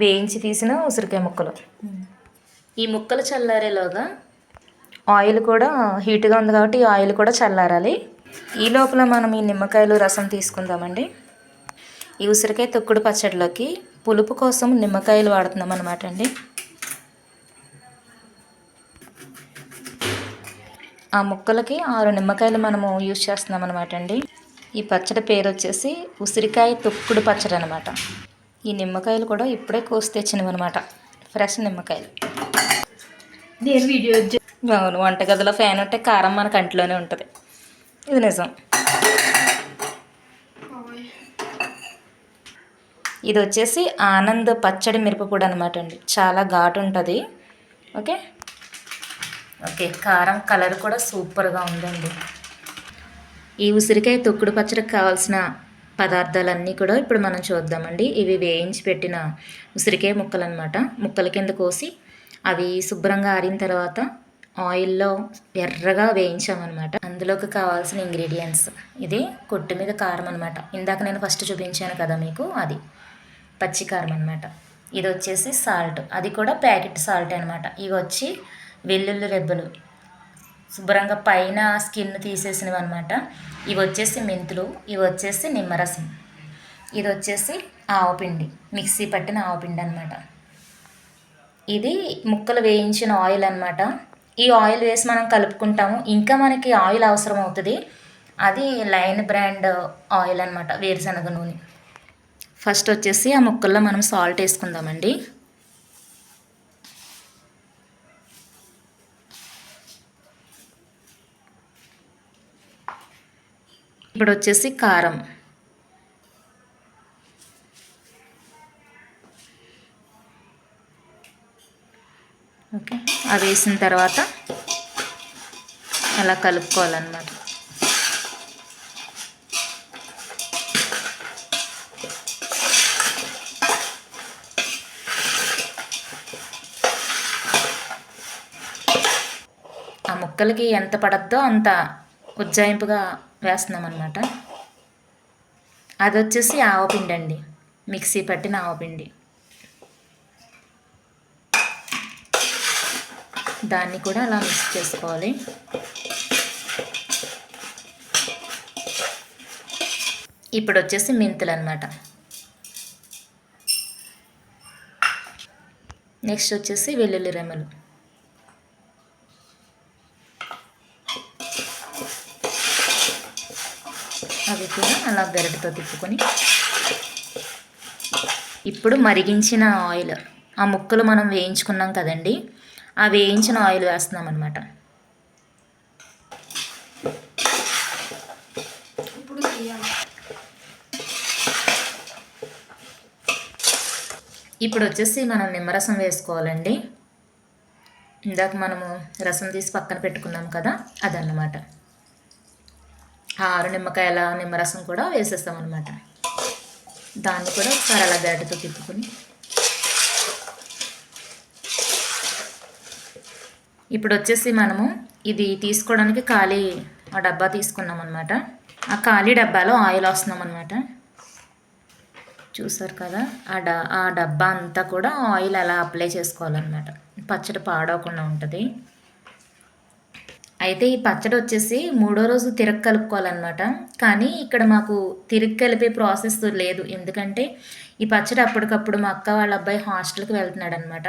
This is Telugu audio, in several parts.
వేయించి తీసిన ఉసిరికాయ ముక్కలు. ఈ ముక్కలు చల్లారేలోగా? ఆయిల్ కూడా హీట్గా ఉంది కాబట్టి ఈ ఆయిల్ కూడా చల్లారాలి. ఈ లోపల మనం ఈ నిమ్మకాయలు రసం తీసుకుందామండి. ఈ ఉసిరికాయ తొక్కుడు పచ్చడిలోకి పులుపు కోసం నిమ్మకాయలు వాడుతున్నాం అనమాట అండి. ఆ ముక్కలకి ఆరు నిమ్మకాయలు మనము యూజ్ చేస్తున్నాం అనమాట అండి. ఈ పచ్చడి పేరు వచ్చేసి ఉసిరికాయ తొక్కుడు పచ్చడి అనమాట ఈ నిమ్మకాయలు కూడా ఇప్పుడే కోసి తెచ్చినవి అనమాట ఫ్రెష్ నిమ్మకాయలు. నేను వీడియో అవును వంటగదిలో ఫ్యాన్ ఉంటే కారం మన కంటిలోనే ఉంటుంది. ఇది నిజం. ఇది వచ్చేసి ఆనంద్ పచ్చడి మిరపపొడి అనమాట అండి. చాలా ఘాటు ఉంటుంది. ఓకే? ఓకే కారం కలర్ కూడా సూపర్గా ఉందండి. ఈ ఉసిరికాయ తొక్కుడు పచ్చడికి కావాల్సిన పదార్థాలన్నీ కూడా ఇప్పుడు మనం చూద్దామండి. ఇవి వేయించి పెట్టిన ఉసిరికాయ ముక్కలు అనమాట ముక్కల కింద కోసి అవి శుభ్రంగా ఆరిన తర్వాత ఆయిల్లో ఎర్రగా వేయించామన్నమాట. అందులోకి కావాల్సిన ఇంగ్రీడియంట్స్. ఇది కొట్టు మీద కారం అనమాట ఇందాక నేను ఫస్ట్ చూపించాను కదా మీకు అది. పచ్చి కారం అనమాట ఇది వచ్చేసి సాల్ట్. అది కూడా ప్యాకెట్ సాల్ట్ అనమాట ఇవి వచ్చి వెల్లుల్లి రెబ్బలు. శుభ్రంగా పైన స్కిన్ తీసేసినవి అనమాట ఇవి వచ్చేసి మెంతులు ఇవి వచ్చేసి నిమ్మరసం. ఇది వచ్చేసి ఆవపిండి మిక్సీ పట్టిన ఆవపిండి అనమాట ఇది ముక్కలు వేయించిన ఆయిల్ అనమాట ఈ ఆయిల్ వేసి మనం కలుపుకుంటాము. ఇంకా మనకి ఆయిల్ అవసరం అవుతుంది అది లైన్ బ్రాండ్ ఆయిల్ అనమాట వేరుశనగ నూనె. ఫస్ట్ వచ్చేసి ఆ ముక్కల్లో మనం సాల్ట్ వేసుకుందామండి. ఇక్కడ వచ్చేసి కారం. ఓకే అవి వేసిన తర్వాత అలా కలుపుకోవాలన్నమాట. ఆ ముక్కలకి ఎంత పడద్దో అంత ఉజ్జాయింపుగా వేస్తున్నాం అనమాట అది వచ్చేసి ఆవపిండి అండి. మిక్సీ పట్టిన ఆవపిండి దాన్ని కూడా అలా మిక్స్ చేసుకోవాలి. ఇప్పుడు వచ్చేసి మెంతులు అనమాట నెక్స్ట్ వచ్చేసి వెల్లుల్లి రెమ్మలు. అవి కూడా అలా గరిటతో తిప్పుకొని. ఇప్పుడు మరిగించిన ఆయిల్ ఆ ముక్కలు మనం వేయించుకున్నాం కదండి ఆ వేయించిన ఆయిల్ వేస్తున్నాం అనమాట ఇప్పుడు వచ్చేసి మనం నిమ్మరసం వేసుకోవాలండి. ఇందాక మనము రసం తీసి పక్కన పెట్టుకున్నాం కదా అదన్నమాట. ఆరు నిమ్మకాయల నిమ్మరసం కూడా వేసేస్తాం అనమాట దాన్ని కూడా ఒకసారి అలా గడ్డతో తిప్పుకొని. ఇప్పుడు వచ్చేసి మనము ఇది తీసుకోవడానికి ఖాళీ ఆ డబ్బా తీసుకున్నాం అనమాట ఆ ఖాళీ డబ్బాలో ఆయిల్ వస్తున్నాం అనమాట చూసారు కదా ఆ డ ఆ డబ్బా అంతా కూడా ఆయిల్ అలా అప్లై చేసుకోవాలన్నమాట. పచ్చడి పాడవకుండా ఉంటుంది. అయితే ఈ పచ్చడి వచ్చేసి మూడో రోజు తిరగ కలుపుకోవాలన్నమాట. కానీ ఇక్కడ మాకు తిరగ కలిపే ప్రాసెస్ లేదు. ఎందుకంటే ఈ పచ్చడి అప్పటికప్పుడు మా అక్క వాళ్ళ అబ్బాయి హాస్టల్కి వెళ్తున్నాడు అనమాట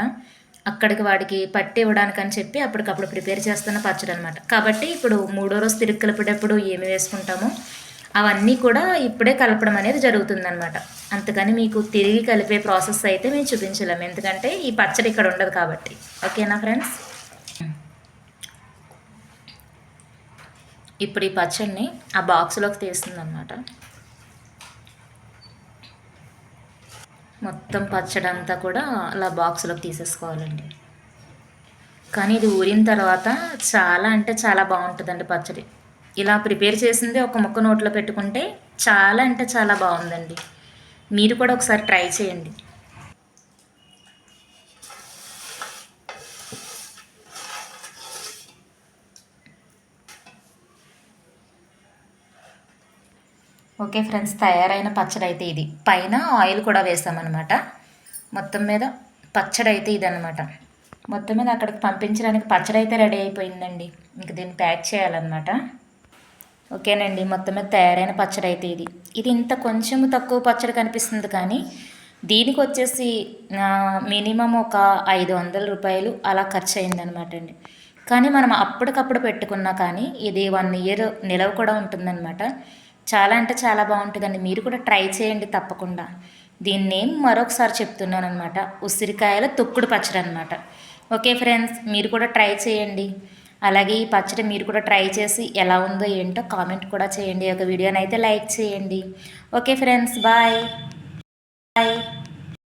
అక్కడికి వాడికి పట్టి ఇవ్వడానికి అని చెప్పి అప్పటికప్పుడు ప్రిపేర్ చేస్తున్న పచ్చడి అనమాట కాబట్టి ఇప్పుడు మూడో రోజు తిరిగి కలిపేటప్పుడు ఏమి వేసుకుంటామో అవన్నీ కూడా ఇప్పుడే కలపడం అనేది జరుగుతుందనమాట అంతకని మీకు తిరిగి కలిపే ప్రాసెస్ అయితే మేము చూపించలేము. ఎందుకంటే ఈ పచ్చడి ఇక్కడ ఉండదు కాబట్టి. ఓకేనా ఫ్రెండ్స్? ఇప్పుడు ఈ పచ్చడిని ఆ బాక్స్లోకి తీస్తుందన్నమాట. మొత్తం పచ్చడి అంతా కూడా అలా బాక్స్లోకి తీసేసుకోవాలండి. కానీ ఇది ఊరిన తర్వాత చాలా అంటే చాలా బాగుంటుందండి పచ్చడి. ఇలా ప్రిపేర్ చేసింది ఒక ముక్క నోట్లో పెట్టుకుంటే చాలా అంటే చాలా బాగుందండి. మీరు కూడా ఒకసారి ట్రై చేయండి. ఓకే ఫ్రెండ్స్ తయారైన పచ్చడి అయితే ఇది. పైన ఆయిల్ కూడా వేసామన్నమాట మొత్తం మీద పచ్చడి అయితే ఇదనమాట మొత్తం మీద అక్కడికి పంపించడానికి పచ్చడి అయితే రెడీ అయిపోయిందండి. ఇంక దీన్ని ప్యాక్ చేయాలన్నమాట. ఓకేనండి మొత్తం మీద తయారైన పచ్చడి అయితే ఇది. ఇది ఇంత కొంచెం తక్కువ పచ్చడి కనిపిస్తుంది కానీ దీనికి వచ్చేసి మినిమం ఒక ఐదు వందల రూపాయలు అలా ఖర్చు అయిందనమాట అండి. కానీ మనం అప్పటికప్పుడు పెట్టుకున్నా కానీ ఇది వన్ ఇయర్ నిలవ కూడా ఉంటుందన్నమాట. చాలా అంటే చాలా బాగుంటుందండి. మీరు కూడా ట్రై చేయండి తప్పకుండా. దీని నేమ్ మరొకసారి చెప్తున్నాను అనమాట ఉసిరికాయల తొక్కుడు పచ్చడి అనమాట ఓకే ఫ్రెండ్స్ మీరు కూడా ట్రై చేయండి. అలాగే ఈ పచ్చడి మీరు కూడా ట్రై చేసి ఎలా ఉందో ఏంటో కామెంట్ కూడా చేయండి. ఒక వీడియోని అయితే లైక్ చేయండి. Okay friends bye. బాయ్.